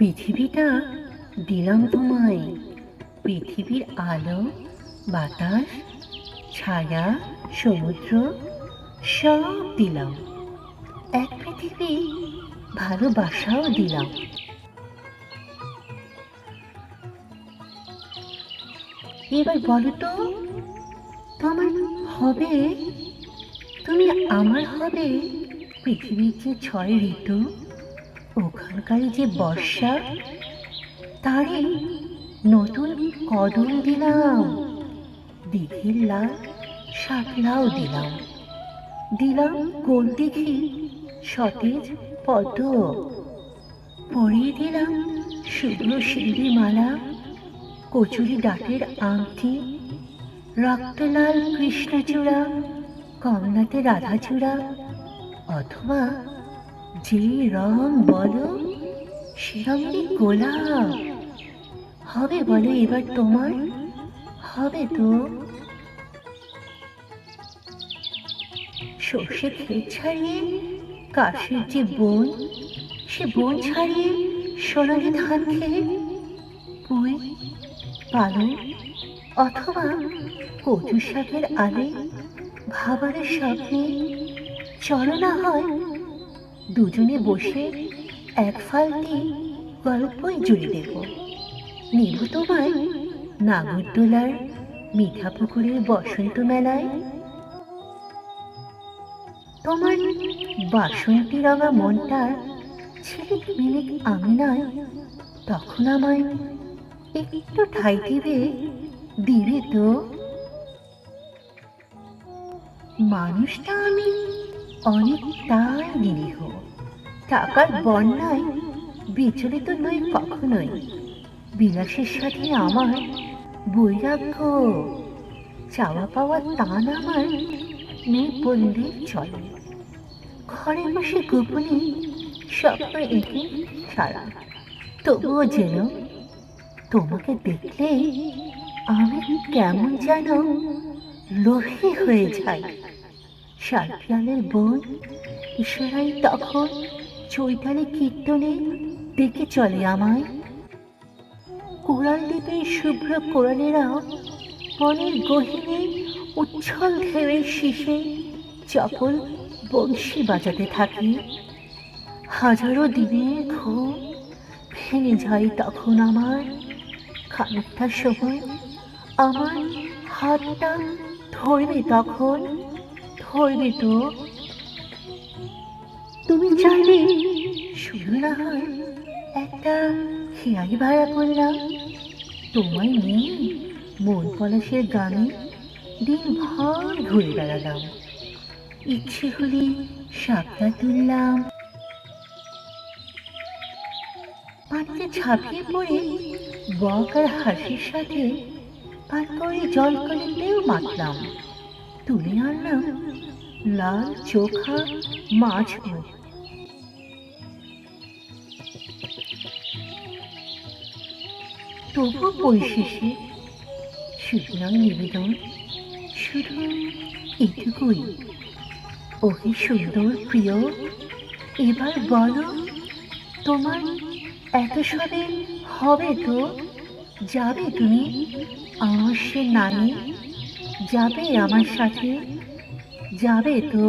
পৃথিবীটা দিলাম তোমায়। পৃথিবীর আলো, বাতাস, ছায়া, সমুদ্র, সব দিলাম। এক পৃথিবী ভালোবাসাও দিলাম। এবার বলো তো, তোমার হবে, তুমি আমার হবে পৃথিবীর যে ছয় ঋতু? ওখানকার যে বর্ষা তারে নতুন কদম দিলাম। দিঘির লাল শাপলাও দিলাম। দিলাম কোন দিঘি? সতেজ পদ্ম। পরিয়ে দিলাম শুভ্র শিউলি মালা কচুরি ডাটের আংটি, রক্তলাল কৃষ্ণচূড়া, কমলাতে রাধাচূড়া, অথবা যে রং বলো সে রঙেরই গোলাপ। হবে বলো এবার তোমার, হবে তো। সর্ষে ক্ষেত ছাড়িয়ে কাশের যে বন, সে বন ছাড়িয়ে সোনালি ধান খেয়ে পুঁই পালন অথবা কচু শাকের আলে ভাবারের স্বপ্নে চলো না হয় দুজনে বসে এক ফালতি গল্পই জুড়ে দেব। নেব তোমায় নাগরদোলার মিঠা পুকুরের বসন্ত মেলায় তোমার বাসন্তী রঙা মনটার ছিলিক মিলিক আঙিনায় তখন আমায় একটু ঠাই দিবে দিবে তো। মানুষটা আমি অনেকটাই নিরীহ টাকার বন্যায় বিচলিত নই কখনোই। বিলাসের সাথে আমার বৈরাগ্য। চাওয়া পাওয়া টান আমার বললেই চলে। ঘরে বসে গোপনে স্বপ্ন এঁকে সারা। তবুও যেন তোমাকে দেখলেই আমি কেমন যেন লোভী হয়ে যাই। সারপিয়ালের বোন ঈশ্বরাই তখন চৈতালি কীর্তনে ডেকে চলে আমায়। কোরাল দ্বীপের শুভ্র কোরালেরাও বনের গহিনে উচ্ছল ঢেউয়ের শীষে চপল বংশী বাজাতে থাকি। হাজারো দিনের ঘুম ভেঙে যায় তখন আমার। খানিকটা সময় আমার হাতটা ধরবে তখন ধরবে তো? তুমি চাইলে শুধু না হয় একটা খেয়ালি ভাড়া করলাম। তোমায় নিয়ে মন পলাশের গানে দিন ভর ঘুরে বেড়ালাম। ইচ্ছে হলে সাপটা তুললাম পানিতে ঝাঁপিয়ে পড়ে বক আর হাসির সাথে পার করে জল কলিতেও মাতলাম তুলে আনলাম লাল চোখা মাছ তবু পরিশেষে সুতরাং নিবেদন শুধু এটুকুই। ওহে সুন্দর প্রিয়, এবার বলো, তোমার এত সবে হবে তো? যাবে তুমি আমার সে নানি? যাবে আমার সাথে? যাবে তো?